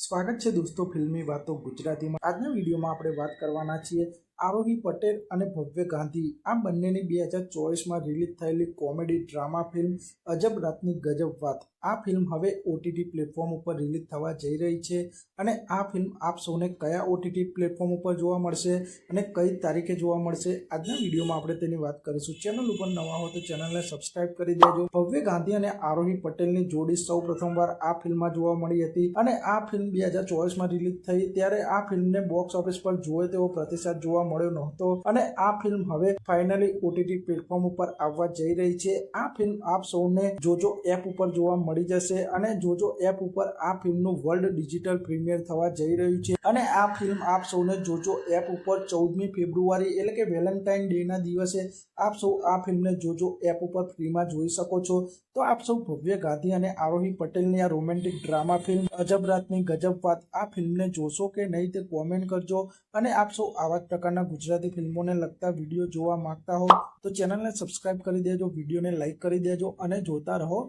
સ્વાગત છે દોસ્તો ફિલ્મી વાતો ગુજરાતીમાં. આજના વિડીયોમાં આપણે વાત કરવાના છીએ આરોહી પટેલ અને ભવ્ય ગાંધી આ બંનેની બે હજાર ચોવીસમાં રિલીઝ થયેલી કોમેડી ડ્રામા ફિલ્મ અજબ રાતની ગજબ વાત. આ ફિલ્મ હવે ઓટીટી પ્લેટફોર્મ ઉપર રિલીઝ થવા જઈ રહી છે અને આ ફિલ્મ આપ સૌને કયા ઓટીટી પ્લેટફોર્મ ઉપર જોવા મળશે અને કઈ તારીખે જોવા મળશે આજના વિડીયોમાં આપણે તેની વાત કરીશું. ચેનલ ઉપર નવા હો તો ચેનલને સબસ્ક્રાઇબ કરી દેજો. ભવ્ય ગાંધી અને આરોહી પટેલની જોડી સૌ પ્રથમવાર આ ફિલ્મમાં જોવા મળી હતી અને આ ફિલ્મ બે હજાર ચોવીસમાં રિલીઝ થઈ ત્યારે આ ફિલ્મને બોક્સ ઓફિસ પર જોવે તેવો પ્રતિસાદ જોવા મળ્યો નહોતો અને આ ફિલ્મ હવે ફાઇનલી ઓટીટી પ્લેટફોર્મ ઉપર આવવા જઈ રહી છે. આ ફિલ્મ આપ સૌને જોજો એપ ઉપર જોવા મળી જશે અને જોજો એપ ઉપર આ ફિલ્મનું વર્લ્ડ ડિજિટલ પ્રીમિયર થવા જઈ રહ્યું છે. અને આ ફિલ્મ આપ સૌને જોજો એપ ઉપર ચૌદમી ફેબ્રુઆરી એટલે કે વેલેન્ટાઇન ડે ના દિવસે આપ સૌ આ ફિલ્મને જોજો એપ ઉપર ફ્રીમાં જોઈ શકો છો. તો આપ સૌ ભવ્ય ગાંધી અને આરોહી પટેલની આ રોમેન્ટિક ડ્રામા ફિલ્મ અજબ રાતની ગજબ વાત આ ફિલ્મને જોશો કે નહીં તે કોમેન્ટ કરજો અને આપ સૌ આવા જ પ્રકારના ગુજરાતી ફિલ્મોને લગતા વીડિયો જોવા માંગતા હો તો ચેનલને સબસ્ક્રાઈબ કરી દેજો, વિડીયોને લાઇક કરી દેજો અને જોતા રહો.